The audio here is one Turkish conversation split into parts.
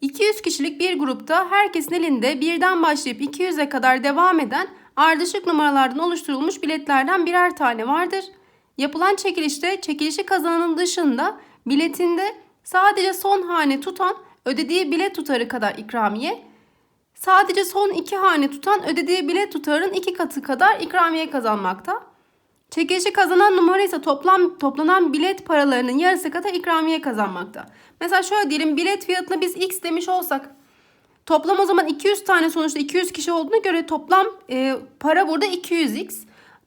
200 kişilik bir grupta herkesin elinde birden başlayıp 200'e kadar devam eden ardışık numaralardan oluşturulmuş biletlerden birer tane vardır. Yapılan çekilişte çekilişi kazananın dışında biletinde sadece son hane tutan ödediği bilet tutarı kadar ikramiye, sadece son iki hane tutan ödediği bilet tutarının iki katı kadar ikramiye kazanmakta. Çekilişi kazanan numara ise toplam toplanan bilet paralarının yarısı kadar ikramiye kazanmakta. Mesela şöyle diyelim bilet fiyatına biz x demiş olsak toplam o zaman 200 tane sonuçta 200 kişi olduğuna göre toplam e, para burada 200x.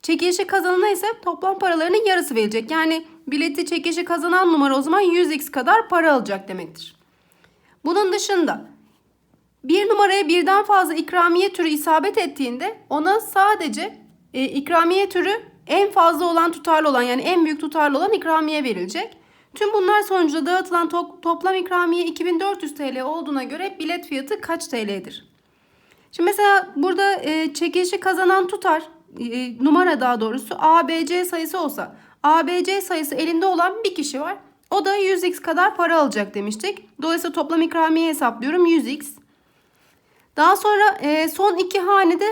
Çekilişi kazanana ise toplam paralarının yarısı verilecek. Yani bileti çekilişi kazanan numara o zaman 100x kadar para alacak demektir. Bunun dışında bir numaraya birden fazla ikramiye türü isabet ettiğinde ona sadece e, ikramiye türü en fazla olan tutarlı olan yani en büyük tutarlı olan ikramiye verilecek. Tüm bunlar sonucunda dağıtılan to- toplam ikramiye 2400 TL olduğuna göre bilet fiyatı kaç TL'dir? Şimdi mesela burada e, çekilişi kazanan tutar e, numara daha doğrusu ABC sayısı olsa ABC sayısı elinde olan bir kişi var. O da 100x kadar para alacak demiştik. Dolayısıyla toplam ikramiye hesaplıyorum 100x. Daha sonra e, son iki hanede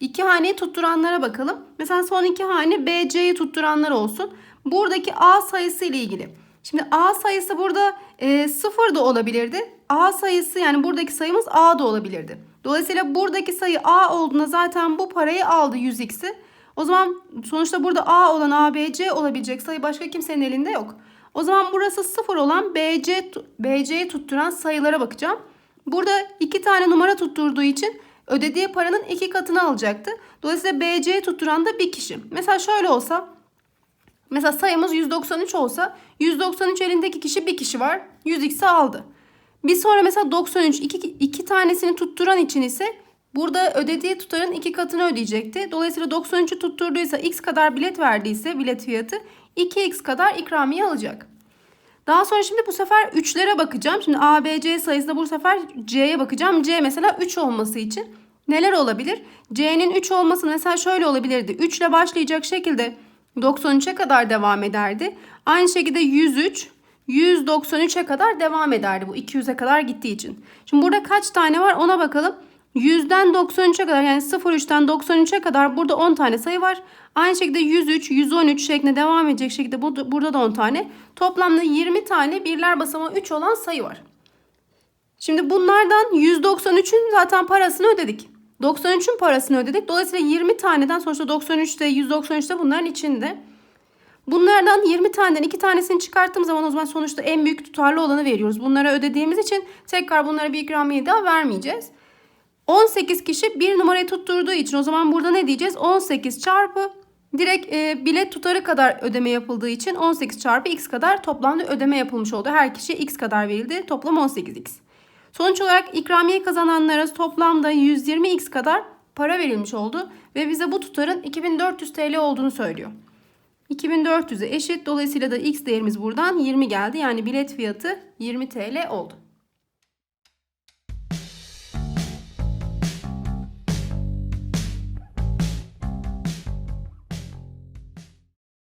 iki haneyi tutturanlara bakalım. Mesela son iki hane BC'yi tutturanlar olsun. Buradaki A sayısı ile ilgili. Şimdi A sayısı burada e, 0 da olabilirdi. A sayısı yani buradaki sayımız A da olabilirdi. Dolayısıyla buradaki sayı A olduğunda zaten bu parayı aldı 100x'i. O zaman sonuçta burada A olan ABC olabilecek sayı başka kimsenin elinde yok. O zaman burası 0 olan BC, BC'yi tutturan sayılara bakacağım. Burada iki tane numara tutturduğu için ödediği paranın iki katını alacaktı. Dolayısıyla BC'yi tutturan da bir kişi. Mesela şöyle olsa Mesela sayımız 193 olsa 193 elindeki kişi bir kişi var. 100x'i aldı. Bir sonra mesela 93 iki, iki tanesini tutturan için ise burada ödediği tutarın iki katını ödeyecekti. Dolayısıyla 93'ü tutturduysa x kadar bilet verdiyse bilet fiyatı 2x kadar ikramiye alacak. Daha sonra şimdi bu sefer 3'lere bakacağım. Şimdi A, B, C sayısında bu sefer C'ye bakacağım. C mesela 3 olması için neler olabilir? C'nin 3 olması mesela şöyle olabilirdi. 3 ile başlayacak şekilde 93'e kadar devam ederdi. Aynı şekilde 103, 193'e kadar devam ederdi bu 200'e kadar gittiği için. Şimdi burada kaç tane var ona bakalım. 100'den 93'e kadar yani 03'ten 93'e kadar burada 10 tane sayı var. Aynı şekilde 103, 113 şeklinde devam edecek şekilde bu- burada da 10 tane. Toplamda 20 tane birler basamağı 3 olan sayı var. Şimdi bunlardan 193'ün zaten parasını ödedik. 93'ün parasını ödedik. Dolayısıyla 20 taneden sonuçta 93'te 193'te bunların içinde. Bunlardan 20 taneden 2 tanesini çıkarttığım zaman o zaman sonuçta en büyük tutarlı olanı veriyoruz. Bunlara ödediğimiz için tekrar bunlara bir ikramiye daha vermeyeceğiz. 18 kişi bir numarayı tutturduğu için o zaman burada ne diyeceğiz? 18 çarpı direkt e, bilet tutarı kadar ödeme yapıldığı için 18 çarpı x kadar toplamda ödeme yapılmış oldu. Her kişiye x kadar verildi. Toplam 18x. Sonuç olarak ikramiye kazananlara toplamda 120x kadar para verilmiş oldu ve bize bu tutarın 2400 TL olduğunu söylüyor. 2400'e eşit dolayısıyla da x değerimiz buradan 20 geldi. Yani bilet fiyatı 20 TL oldu.